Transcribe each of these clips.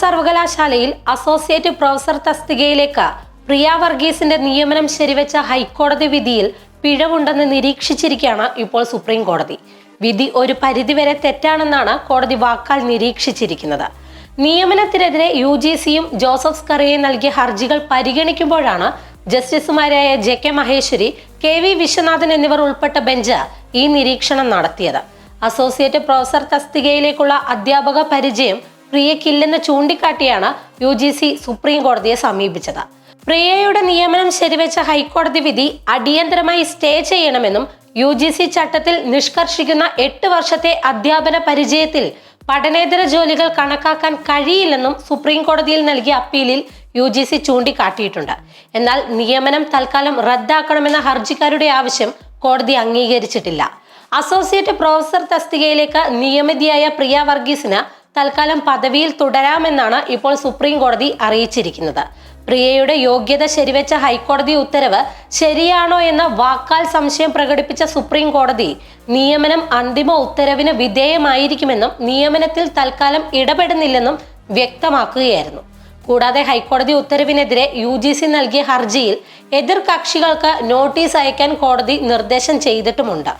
സർവകലാശാലയിൽ associate professor തസ്തികയിലേക്ക് പ്രിയ വർഗീസിന്റെ നിയമനം ശരിവെച്ച ഹൈക്കോടതി വിധിയിൽ പിഴവുണ്ടെന്ന് നിരീക്ഷിച്ചിരിക്കുകയാണ് ഇപ്പോൾ സുപ്രീം കോടതി. വിധി ഒരു പരിധിവരെ തെറ്റാണെന്നാണ് കോടതി വാക്കാൽ നിരീക്ഷിച്ചിരിക്കുന്നത്. നിയമനത്തിനെതിരെ യു ജി സിയും ജോസഫ് സ്കറിയയും നൽകിയ ഹർജികൾ പരിഗണിക്കുമ്പോഴാണ് ജസ്റ്റിസുമാരായ J K Maheshwari K V Viswanathan എന്നിവർ ഉൾപ്പെട്ട ബെഞ്ച് ഈ നിരീക്ഷണം നടത്തിയത്. അസോസിയേറ്റ് പ്രൊഫസർ തസ്തികയിലേക്കുള്ള അധ്യാപക പരിചയം പ്രിയക്കില്ലെന്ന് ചൂണ്ടിക്കാട്ടിയാണ് യു ജി സി സുപ്രീം കോടതിയെ സമീപിച്ചത്. പ്രിയയുടെ നിയമനം ശരിവെച്ച ഹൈക്കോടതി വിധി അടിയന്തരമായി സ്റ്റേ ചെയ്യണമെന്നും യു ജി സി ചട്ടത്തിൽ നിഷ്കർഷിക്കുന്ന എട്ട് വർഷത്തെ അധ്യാപന പരിചയത്തിൽ പഠനേതര ജോലികൾ കണക്കാക്കാൻ കഴിയില്ലെന്നും സുപ്രീം കോടതിയിൽ നൽകിയ അപ്പീലിൽ യു ജി സി ചൂണ്ടിക്കാട്ടിയിട്ടുണ്ട്. എന്നാൽ നിയമനം തൽക്കാലം റദ്ദാക്കണമെന്ന ഹർജിക്കാരുടെ ആവശ്യം കോടതി അംഗീകരിച്ചിട്ടില്ല. അസോസിയേറ്റ് പ്രൊഫസർ തസ്തികയിലേക്ക് നിയമിതിയായ പ്രിയ വർഗീസിന് തൽക്കാലം പദവിയിൽ തുടരാമെന്നാണ് ഇപ്പോൾ സുപ്രീം കോടതി അറിയിച്ചിരിക്കുന്നത്. പ്രിയയുടെ യോഗ്യത ശരിവെച്ച ഹൈക്കോടതി ഉത്തരവ് ശരിയാണോ എന്ന വാക്കാൽ സംശയം പ്രകടിപ്പിച്ച സുപ്രീം കോടതി നിയമനം അന്തിമ ഉത്തരവിന് വിധേയമായിരിക്കുമെന്നും നിയമനത്തിൽ തൽക്കാലം ഇടപെടുന്നില്ലെന്നും വ്യക്തമാക്കുകയായിരുന്നു. കൂടാതെ ഹൈക്കോടതി ഉത്തരവിനെതിരെ യു ജി സി നൽകിയ ഹർജിയിൽ എതിർ കക്ഷികൾക്ക് നോട്ടീസ് അയക്കാൻ കോടതി നിർദ്ദേശം ചെയ്തിട്ടുമുണ്ട്.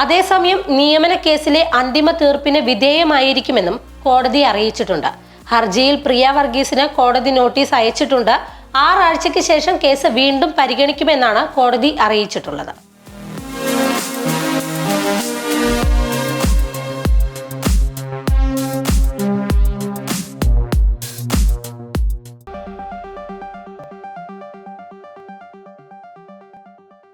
അതേസമയം നിയമന കേസിലെ അന്തിമ തീർപ്പിന് വിധേയമായിരിക്കുമെന്നും കോടതി അറിയിച്ചിട്ടുണ്ട്. ഹർജിയിൽ പ്രിയ വർഗീസിന് കോടതി നോട്ടീസ് അയച്ചിട്ടുണ്ട്. ആറാഴ്ചയ്ക്ക് ശേഷം കേസ് വീണ്ടും പരിഗണിക്കുമെന്നാണ് കോടതി അറിയിച്ചിട്ടുള്ളത്.